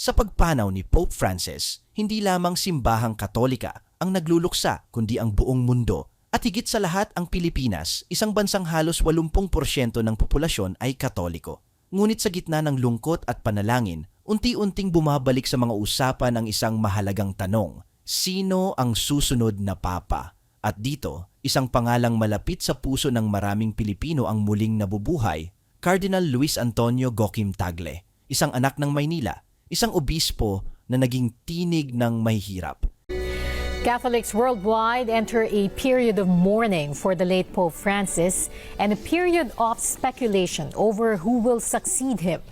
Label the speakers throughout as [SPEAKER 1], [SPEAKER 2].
[SPEAKER 1] Sa pagpanaw ni Pope Francis, hindi lamang simbahang katolika ang nagluluksa kundi ang buong mundo at higit sa lahat ang Pilipinas, isang bansang halos 80% ng populasyon ay katoliko. Ngunit sa gitna ng lungkot at panalangin, unti-unting bumabalik sa mga usapan ang isang mahalagang tanong, sino ang susunod na papa? At dito, isang pangalang malapit sa puso ng maraming Pilipino ang muling nabubuhay, Cardinal Luis Antonio Gokim Tagle, isang anak ng Maynila, isang obispo na naging tinig ng mahihirap.
[SPEAKER 2] Catholics worldwide enter a period of mourning for the late Pope Francis and a period of speculation over who will succeed him.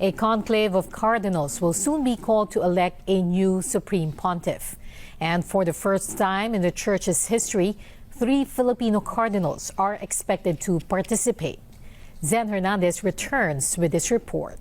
[SPEAKER 2] A conclave of cardinals will soon be called to elect a new supreme pontiff. And for the first time in the church's history, three Filipino cardinals are expected to participate. Zen Hernandez returns with this report.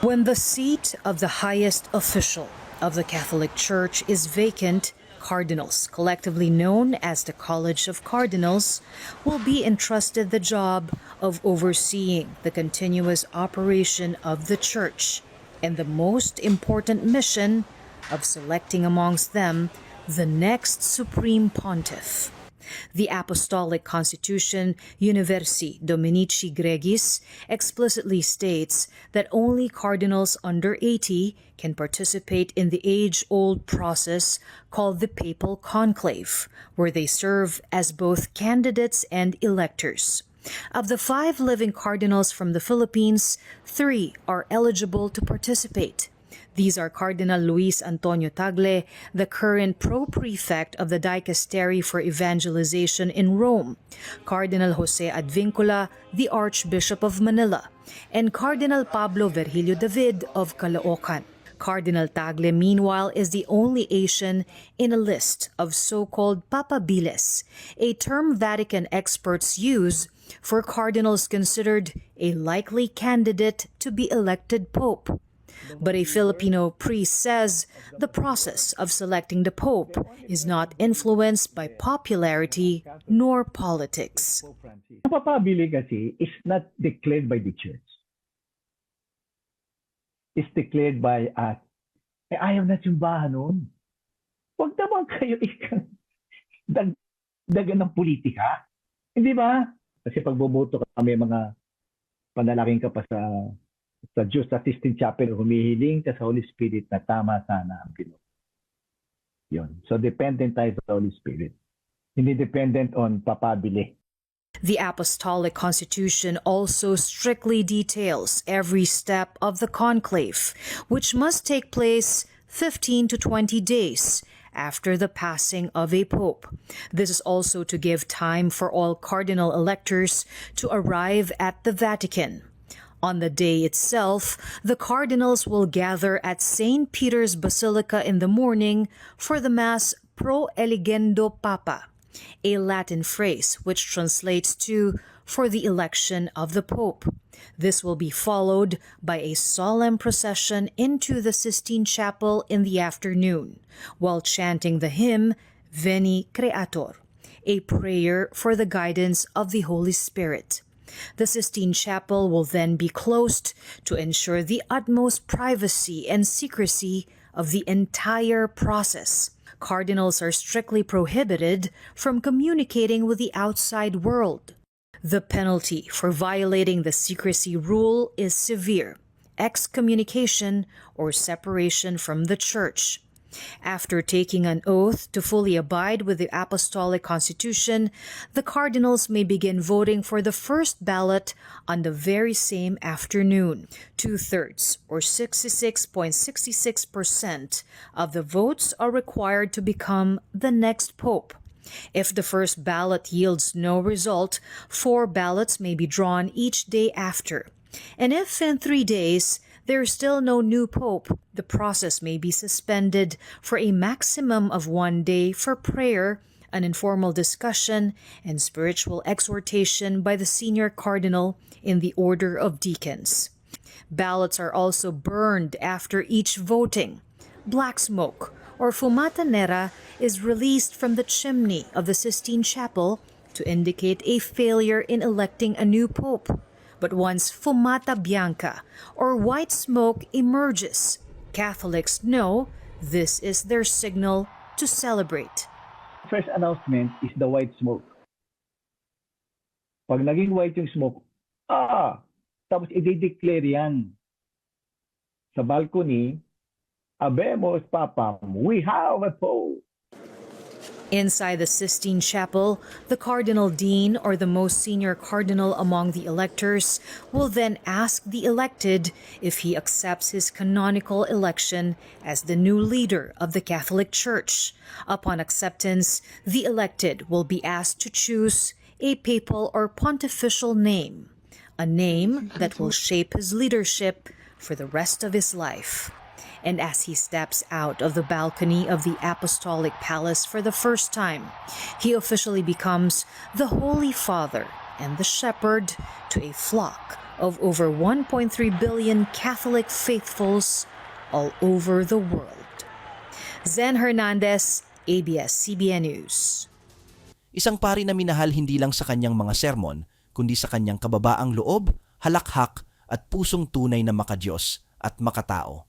[SPEAKER 3] When the seat of the highest official of the Catholic Church is vacant, cardinals, collectively known as the College of Cardinals, will be entrusted the job of overseeing the continuous operation of the Church and the most important mission of selecting amongst them the next Supreme Pontiff. The Apostolic Constitution Universi Dominici Gregis explicitly states that only cardinals under 80 can participate in the age old process called the Papal Conclave, where they serve as both candidates and electors. Of the five living cardinals from the Philippines, three are eligible to participate. These are Cardinal Luis Antonio Tagle, the current pro-prefect of the Dicastery for Evangelization in Rome, Cardinal Jose Advincula, the Archbishop of Manila, and Cardinal Pablo Virgilio David of Caloocan. Cardinal Tagle, meanwhile, is the only Asian in a list of so-called papabiles, a term Vatican experts use for cardinals considered a likely candidate to be elected pope. But a Filipino priest says the process of selecting the Pope is not influenced by popularity nor politics.
[SPEAKER 4] Papabili kasi is not declared by the church. It's declared by us. Eh, ayaw na simbahan nun. Huwag naman kayo ikang dagdagan ng politika. Hindi ba? Kasi pag boboto kami mga panalangin ka pa sa sa Diyos sa Sistine Chapel, humihiling ka sa Holy Spirit na tama sana ang Pinoy. Yun. So dependent tayo sa Holy Spirit. Hindi dependent on papabili.
[SPEAKER 3] The Apostolic Constitution also strictly details every step of the conclave, which must take place 15 to 20 days after the passing of a pope. This is also to give time for all cardinal electors to arrive at the Vatican. On the day itself, the cardinals will gather at St. Peter's Basilica in the morning for the Mass Pro Eligendo Papa, a Latin phrase which translates to for the election of the Pope. This will be followed by a solemn procession into the Sistine Chapel in the afternoon, while chanting the hymn Veni Creator, a prayer for the guidance of the Holy Spirit. The Sistine Chapel will then be closed to ensure the utmost privacy and secrecy of the entire process. Cardinals are strictly prohibited from communicating with the outside world. The penalty for violating the secrecy rule is severe excommunication or separation from the Church. After taking an oath to fully abide with the Apostolic Constitution, the cardinals may begin voting for the first ballot on the very same afternoon. Two thirds, or 66.66%, of the votes are required to become the next pope. If the first ballot yields no result, four ballots may be drawn each day after. And if in three days there is still no new pope, the process may be suspended for a maximum of one day for prayer, an informal discussion, and spiritual exhortation by the senior cardinal in the order of deacons. Ballots are also burned after each voting. Black smoke, or fumata nera, is released from the chimney of the Sistine Chapel to indicate a failure in electing a new pope. But once fumata bianca or white smoke emerges, Catholics know this is their signal to celebrate.
[SPEAKER 4] First announcement is the white smoke. Pag naging white yung smoke, ah, tapos i-declare yan sa balcony, Abemos Papam, we have a pope.
[SPEAKER 3] Inside the Sistine Chapel, the Cardinal Dean, or the most senior cardinal among the electors, will then ask the elected if he accepts his canonical election as the new leader of the Catholic Church. Upon acceptance, the elected will be asked to choose a papal or pontifical name, a name that will shape his leadership for the rest of his life. And as he steps out of the balcony of the Apostolic Palace for the first time, he officially becomes the Holy Father and the shepherd to a flock of over 1.3 billion Catholic faithfuls all over the world. Zen Hernandez, ABS-CBN News.
[SPEAKER 1] Isang pari na minahal hindi lang sa kanyang mga sermon, kundi sa kanyang kababaang loob, halakhak at pusong tunay na makadiyos at makatao.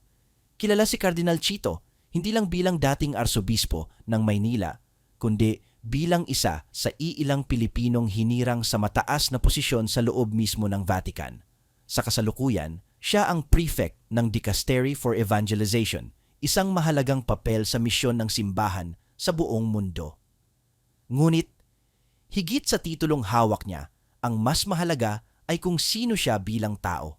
[SPEAKER 1] Kilala si Cardinal Chito hindi lang bilang dating arsobispo ng Maynila, kundi bilang isa sa iilang Pilipinong hinirang sa mataas na posisyon sa loob mismo ng Vatican. Sa kasalukuyan, siya ang prefect ng Dicastery for Evangelization, isang mahalagang papel sa misyon ng simbahan sa buong mundo. Ngunit, higit sa titulong hawak niya, ang mas mahalaga ay kung sino siya bilang tao.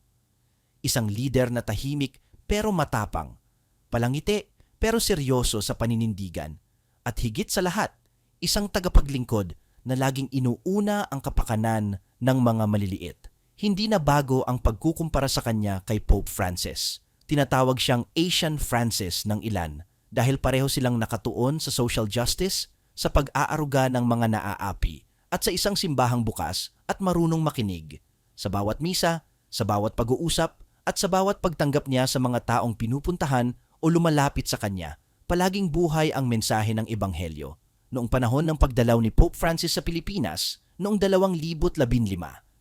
[SPEAKER 1] Isang leader na tahimik pero matapang, palangiti pero seryoso sa paninindigan, at higit sa lahat, isang tagapaglingkod na laging inuuna ang kapakanan ng mga maliliit. Hindi na bago ang pagkukumpara sa kanya kay Pope Francis. Tinatawag siyang Asian Francis ng ilan dahil pareho silang nakatuon sa social justice, sa pag-aaruga ng mga naaapi, at sa isang simbahang bukas at marunong makinig. Sa bawat misa, sa bawat pag-uusap, at sa bawat pagtanggap niya sa mga taong pinupuntahan o lumalapit sa kanya, palaging buhay ang mensahe ng Ebanghelyo. Noong panahon ng pagdalaw ni Pope Francis sa Pilipinas, noong 2015,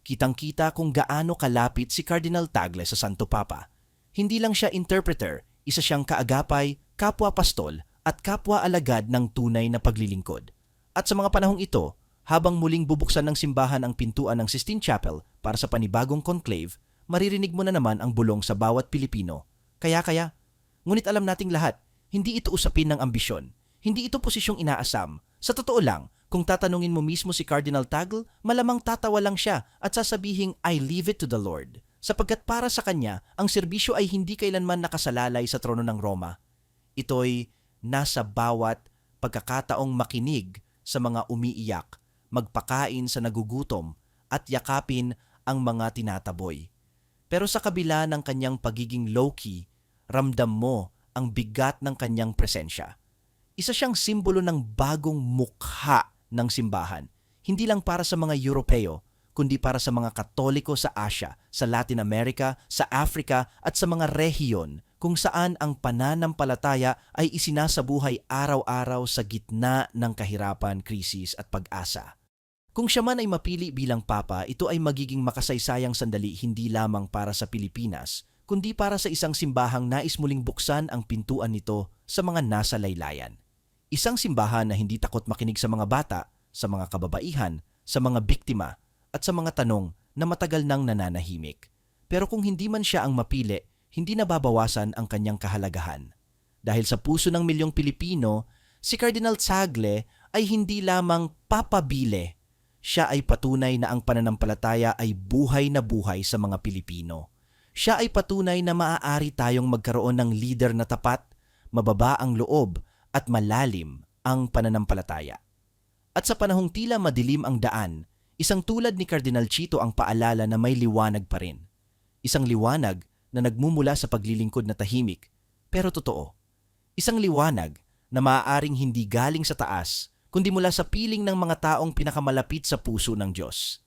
[SPEAKER 1] kitang-kita kung gaano kalapit si Cardinal Tagle sa Santo Papa. Hindi lang siya interpreter, isa siyang kaagapay, kapwa pastol at kapwa alagad ng tunay na paglilingkod. At sa mga panahong ito, habang muling bubuksan ng simbahan ang pintuan ng Sistine Chapel para sa panibagong conclave, maririnig mo na naman ang bulong sa bawat Pilipino. Kaya-kaya, ngunit alam nating lahat, hindi ito usapin ng ambisyon. Hindi ito posisyong inaasam. Sa totoo lang, kung tatanungin mo mismo si Cardinal Tagle, malamang tatawa lang siya at sasabihing, I leave it to the Lord. Sapagkat para sa kanya, ang serbisyo ay hindi kailanman nakasalalay sa trono ng Roma. Ito'y nasa bawat pagkakataong makinig sa mga umiiyak, magpakain sa nagugutom, at yakapin ang mga tinataboy. Pero sa kabila ng kanyang pagiging low-key, ramdam mo ang bigat ng kanyang presensya. Isa siyang simbolo ng bagong mukha ng simbahan, hindi lang para sa mga Europeo, kundi para sa mga Katoliko sa Asia, sa Latin America, sa Africa at sa mga rehiyon kung saan ang pananampalataya ay isinasabuhay araw-araw sa gitna ng kahirapan, krisis at pag-asa. Kung siya man ay mapili bilang papa, ito ay magiging makasaysayang sandali hindi lamang para sa Pilipinas, kundi para sa isang simbahang nais muling buksan ang pintuan nito sa mga nasa laylayan. Isang simbahan na hindi takot makinig sa mga bata, sa mga kababaihan, sa mga biktima, at sa mga tanong na matagal nang nananahimik. Pero kung hindi man siya ang mapili, hindi nababawasan ang kanyang kahalagahan. Dahil sa puso ng milyong Pilipino, si Cardinal Tagle ay hindi lamang papabile siya ay patunay na ang pananampalataya ay buhay na buhay sa mga Pilipino. Siya ay patunay na maaari tayong magkaroon ng leader na tapat, mababa ang loob at malalim ang pananampalataya. At sa panahong tila madilim ang daan, isang tulad ni Cardinal Chito ang paalala na may liwanag pa rin. Isang liwanag na nagmumula sa paglilingkod na tahimik, pero totoo. Isang liwanag na maaaring hindi galing sa taas, kundi mula sa piling ng mga taong pinakamalapit sa puso ng Diyos.